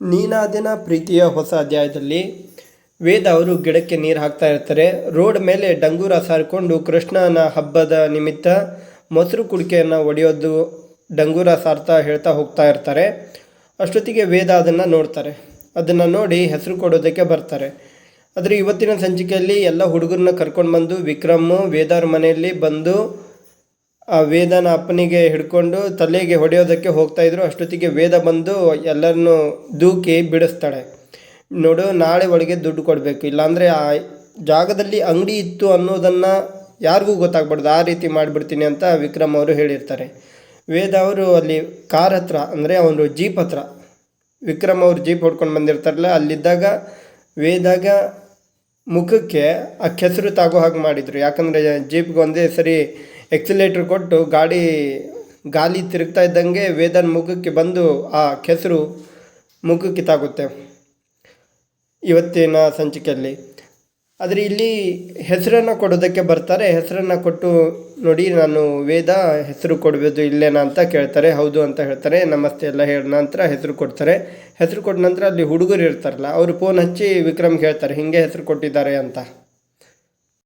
ನೀನಾದಿನ ಪ್ರೀತಿಯ ಹೊಸ ಅಧ್ಯಾಯದಲ್ಲಿ ವೇದ ಅವರು ಗಿಡಕ್ಕೆ ನೀರು ಹಾಕ್ತಾ ಇರ್ತಾರೆ. ರೋಡ್ ಮೇಲೆ ಡಂಗೂರ ಸಾರಿಕೊಂಡು ಕೃಷ್ಣನ ಹಬ್ಬದ ನಿಮಿತ್ತ ಮೊಸರು ಕುಡಿಕೆಯನ್ನು ಒಡೆಯೋದು ಡಂಗೂರ ಸಾರ್ತಾ ಹೇಳ್ತಾ ಹೋಗ್ತಾ ಇರ್ತಾರೆ. ಅಷ್ಟೊತ್ತಿಗೆ ವೇದ ಅದನ್ನು ನೋಡ್ತಾರೆ. ಅದನ್ನು ನೋಡಿ ಹೆಸರು ಕೊಡೋದಕ್ಕೆ ಬರ್ತಾರೆ. ಆದರೆ ಇವತ್ತಿನ ಸಂಚಿಕೆಯಲ್ಲಿ ಎಲ್ಲ ಹುಡುಗರನ್ನ ಕರ್ಕೊಂಡು ಬಂದು ವಿಕ್ರಮ್, ವೇದಾರ ಮನೆಯಲ್ಲಿ ಬಂದು ಆ ವೇದನ ಅಪ್ಪನಿಗೆ ಹಿಡ್ಕೊಂಡು ತಲೆಗೆ ಹೊಡೆಯೋದಕ್ಕೆ ಹೋಗ್ತಾ ಇದ್ರು. ಅಷ್ಟೊತ್ತಿಗೆ ವೇದ ಬಂದು ಎಲ್ಲರನ್ನು ದೂಕಿ ಬಿಡಿಸ್ತಾಳೆ. ನೋಡು, ನಾಳೆ ಒಳಗೆ ದುಡ್ಡು ಕೊಡಬೇಕು. ಇಲ್ಲಾಂದರೆ ಆ ಜಾಗದಲ್ಲಿ ಅಂಗಡಿ ಇತ್ತು ಅನ್ನೋದನ್ನು ಯಾರಿಗೂ ಗೊತ್ತಾಗ್ಬಾರ್ದು. ಆ ರೀತಿ ಮಾಡಿಬಿಡ್ತೀನಿ ಅಂತ ವಿಕ್ರಮ್ ಅವರು ಹೇಳಿರ್ತಾರೆ. ವೇದ ಅವರು ಅಲ್ಲಿ ಕಾರ್ ಹತ್ರ, ಅಂದರೆ ಅವನು ಜೀಪ್ ಹತ್ರ, ವಿಕ್ರಮ್ ಅವರು ಜೀಪ್ ಹೊಡ್ಕೊಂಡು ಬಂದಿರ್ತಾರಲ್ಲ, ಅಲ್ಲಿದ್ದಾಗ ವೇದಾಗ ಮುಖಕ್ಕೆ ಆ ಕೆಸರು ತಾಗೋ ಹಾಗೆ ಮಾಡಿದರು. ಯಾಕಂದರೆ ಜೀಪ್ಗೆ ಒಂದೇ ಸರಿ ಎಕ್ಸಿಲೇಟ್ರ್ ಕೊಟ್ಟು ಗಾಡಿ ಗಾಲಿ ತಿರುಗ್ತಾ ಇದ್ದಂಗೆ ವೇದನ್ ಮುಖಕ್ಕೆ ಬಂದು ಆ ಕೆಸರು ಮುಖಕ್ಕೆ ತಾಗುತ್ತೆ. ಇವತ್ತಿನ ಸಂಚಿಕೆಯಲ್ಲಿ. ಆದರೆ ಇಲ್ಲಿ ಹೆಸರನ್ನು ಕೊಡೋದಕ್ಕೆ ಬರ್ತಾರೆ. ಹೆಸರನ್ನು ಕೊಟ್ಟು ನೋಡಿ, ನಾನು ವೇದ ಹೆಸರು ಕೊಡಬೇಕು ಇಲ್ಲೇನಾ ಅಂತ ಕೇಳ್ತಾರೆ. ಹೌದು ಅಂತ ಹೇಳ್ತಾರೆ. ನಮಸ್ತೆ ಎಲ್ಲ ಹೇಳಿದ ನಂತರ ಹೆಸರು ಕೊಡ್ತಾರೆ. ಹೆಸರು ಕೊಟ್ಟ ನಂತರ ಅಲ್ಲಿ ಹುಡುಗರು ಇರ್ತಾರಲ್ಲ, ಅವರು ಫೋನ್ ಹಚ್ಚಿ ವಿಕ್ರಮ್ ಹೇಳ್ತಾರೆ, ಹಿಂಗೆ ಹೆಸರು ಕೊಟ್ಟಿದ್ದಾರೆ ಅಂತ.